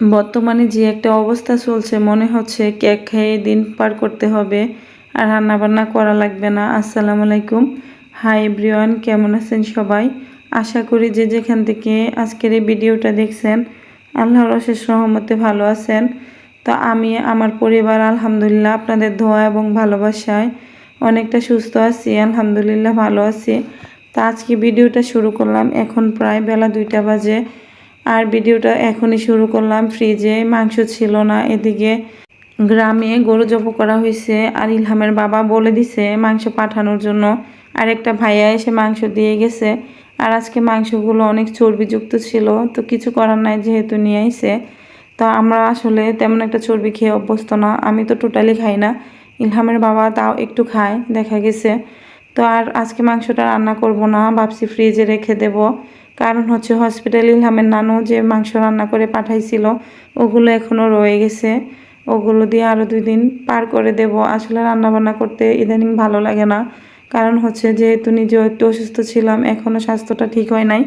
বর্তমানে যে একটা অবস্থা চলছে, মনে হচ্ছে কেক খেয়ে দিন পার করতে হবে আর রান্নাবান্না করা লাগবে না। আসসালামু আলাইকুম। হাই এভরিওয়ান, কেমন আছেন সবাই? আশা করি যে যেখান থেকে আজকের এই ভিডিওটা দেখছেন, আল্লাহর অশেষ রহমতে ভালো আছেন। তো আমি, আমার পরিবার, আলহামদুলিল্লাহ, আপনাদের দোয়া এবং ভালোবাসায় অনেকটা সুস্থ আছি, আলহামদুলিল্লাহ ভালো আছি। তো আজকে ভিডিওটা শুরু করলাম, এখন প্রায় বেলা দুইটা বাজে। আর ভিডিওটা এখনই শুরু করলাম। ফ্রিজে মাংস ছিল না, এদিকে গ্রামে গরু জব করা হয়েছে। আর ইলহামের বাবা বলে দিছে মাংস পাঠানোর জন্য। আর একটা ভাইয়া এসে মাংস দিয়ে গেছে। আর আজকে মাংসগুলো অনেক চর্বিযুক্ত ছিল, তো কিছু করার নাই যেহেতু নিয়ে আইছে। তো আমরা আসলে তেমন একটা চর্বি খেয়ে অভ্যস্ত না, আমি তো টোটালি খাই না। ইলহামের বাবা তাও একটু খায়, দেখা গেছে। তো আর আজকে মাংসটা রান্না করব না, ভাবছি ফ্রিজে রেখে দেব। কারণ হচ্ছে হসপিটাল ইলহামের নানু যে মাংস রান্না করে পাঠাইছিল, ওগুলো এখনও রয়ে গেছে। ওগুলো দিয়ে আরও দুই দিন পার করে দেব। আসলে রান্না বান্না করতে ইদানিং ভালো লাগে না। কারণ হচ্ছে যেহেতু নিজেও একটু অসুস্থ ছিলাম এখনও স্বাস্থ্যটা ঠিক হয় নাই।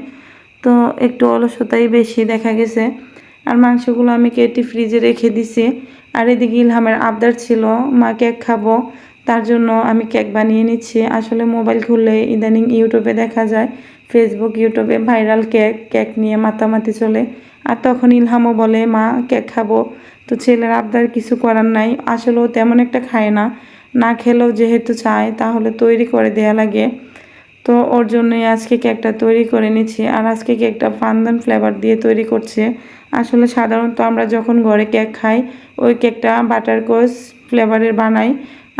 তো একটু অলসতাই বেশি দেখা গেছে। আর মাংসগুলো আমি কেটে ফ্রিজে রেখে দিছি। আর এদিকে ইলহামের আবদার ছিল, মা, কেক খাব। তার জন্য আমি কেক বানিয়ে নিচ্ছি। আসলে মোবাইল খুললে ইদানিং ইউটিউবে দেখা যায় ফেসবুক ইউটিউবে ভাইরাল কেক কেক নিয়ে মাতামাতি চলে। আর তখন ইলহামও বলে, মা কেক খাব। তো ছেলের আবদার কিছু করার নাই। আসলেও তেমন একটা খায় না। না খেলেও যেহেতু চায়, তাহলে তৈরি করে দেয়া লাগে। তো ওর জন্যই আজকে কেকটা তৈরি করে নিচ্ছি। আর আজকে কেকটা ফানদান ফ্লেভার দিয়ে তৈরি করছে। আসলে সাধারণত আমরা যখন ঘরে কেক খাই, ওই কেকটা বাটার কোচ ফ্লেভারের বানাই।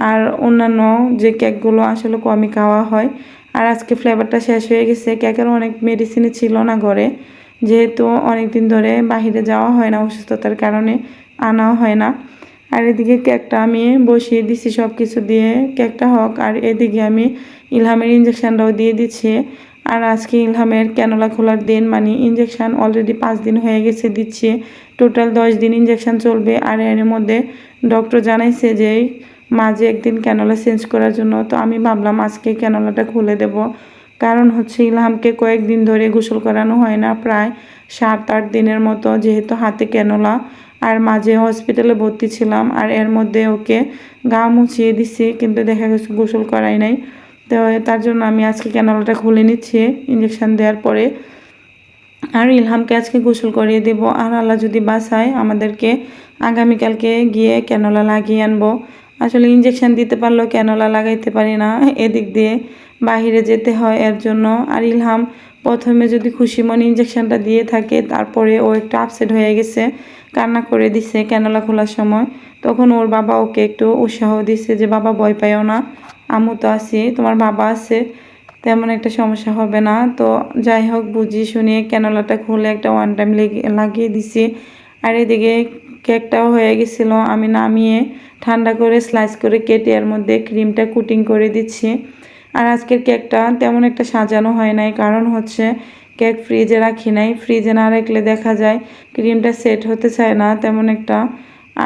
আর অন্যান্য যে কেকগুলো আসলে কমই খাওয়া হয় আর আজকে ফ্লেভারটা শেষ হয়ে গেছে। কেকের অনেক মেডিসিনই ছিল না ঘরে। যেহেতু অনেক দিন ধরে বাহিরে যাওয়া হয় না, অসুস্থতার কারণে আনাও হয় না। আর এদিকে কেকটা আমি বসিয়ে দিছি সব কিছু দিয়ে। কেকটা হোক, আর এদিকে আমি ইলহামের ইঞ্জেকশানটাও দিয়ে দিচ্ছি। আর আজকে ইলহামের ক্যানোলা খোলার দিন মানে ইঞ্জেকশান অলরেডি পাঁচ দিন হয়ে গেছে দিচ্ছে। টোটাল দশ দিন ইঞ্জেকশান চলবে। আর এর মধ্যে ডক্টর জানাইছে যে মাঝে একদিন ক্যানোলা চেঞ্জ করার জন্য তো আমি ভাবলাম আজকে ক্যানোলাটা খুলে দেব। কারণ হচ্ছে ইলহামকে কয়েকদিন ধরে গোসল করানো হয় না, প্রায় সাত আট দিনের মতো যেহেতু হাতে ক্যানোলা আর মাঝে হসপিটালে ভর্তি ছিলাম আর এর মধ্যে ওকে গা মুছিয়ে দিছি, কিন্তু দেখা গেছে গোসল করাই নাই। তো তার জন্য আমি আজকে ক্যানোলাটা খুলে নিচ্ছি ইঞ্জেকশান দেওয়ার পরে। আর ইলহামকে আজকে গোসল করিয়ে দেব। আর আল্লাহ যদি বাসায় আমাদেরকে আগামীকালকে গিয়ে ক্যানোলা লাগিয়ে আনব। আসলে ইঞ্জেকশান দিতে পারলেও ক্যানোলা লাগাইতে পারি না। এদিক দিয়ে বাহিরে যেতে হয় এর জন্য। আর ইলহাম, প্রথমে যদি খুশি মনে ইঞ্জেকশানটা দিয়ে থাকে, তারপরে ও একটু আপসেট হয়ে গেছে, কান্না করে দিছে ক্যানোলা খোলার সময়। তখন ওর বাবা ওকে একটু উৎসাহ দিছে যে, বাবা, ভয় পাইও না। আমু তো আছি, তোমার বাবা আছে, তেমন একটা সমস্যা হবে না। তো যাই হোক, বুঝি শুনিয়ে ক্যানোলাটা খুলে একটা ওয়ান টাইম লাগিয়ে দিছি। আর এদিকে কেকটাও হয়ে গেছিল। আমি নামিয়ে ঠান্ডা করে স্লাইস করে কেটে এর মধ্যে ক্রিমটা কুটিং করে দিচ্ছি। আর আজকের কেকটা তেমন একটা সাজানো হয় নাই, কারণ হচ্ছে কেক ফ্রিজে রাখি নাই। ফ্রিজে না রাখলে দেখা যায় ক্রিমটা সেট হতে চায় না তেমন একটা।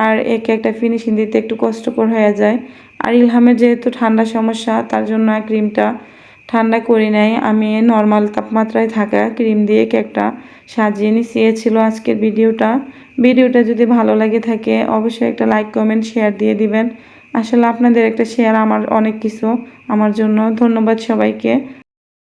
আর এই কেকটা ফিনিশিং দিতে একটু কষ্টকর হয়ে যায়। আর ইলহামের যেহেতু ঠান্ডা সমস্যা, তার জন্য ক্রিমটা ঠান্ডা করি নাই। আমি নর্মাল তাপমাত্রায় থাকা ক্রিম দিয়ে কেকটা সাজিয়ে নিছি। ছিল আজকের ভিডিওটা ভিডিওটা যদি ভালো লাগে থাকে, অবশ্যই একটা লাইক কমেন্ট শেয়ার দিয়ে দিবেন। আসলে আপনাদের একটা শেয়ার আমার অনেক কিছু। আমার জন্য ধন্যবাদ সবাইকে।